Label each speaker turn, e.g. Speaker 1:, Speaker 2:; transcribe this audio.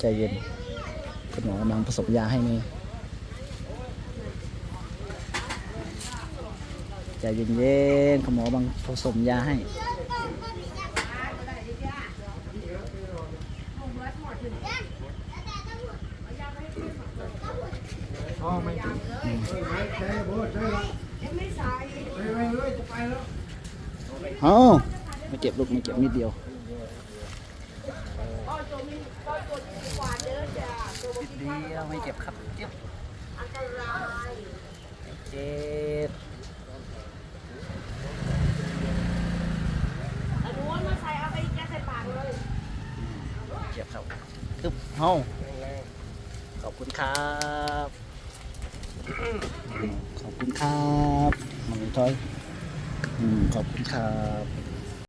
Speaker 1: ใจเย็นคุณหมอกำลังผสมยาให้นี่ใจเย็นๆคุณหมอกำลังผสมยาให้
Speaker 2: พ่อไม่ถึง
Speaker 1: เอาไม่เจ็บลูกไม่เจ็บนิดเดียวนิดเดียวไม่เจ็บครับเจ็บไม่เจ็บ
Speaker 3: อันนู้นมาใส่เอาไปแกะใส่ปากเลย
Speaker 1: เจ็บครับตึ๊บเฮาขอบคุณครับ ขอบคุณครับมังทอย ขอบคุณครับ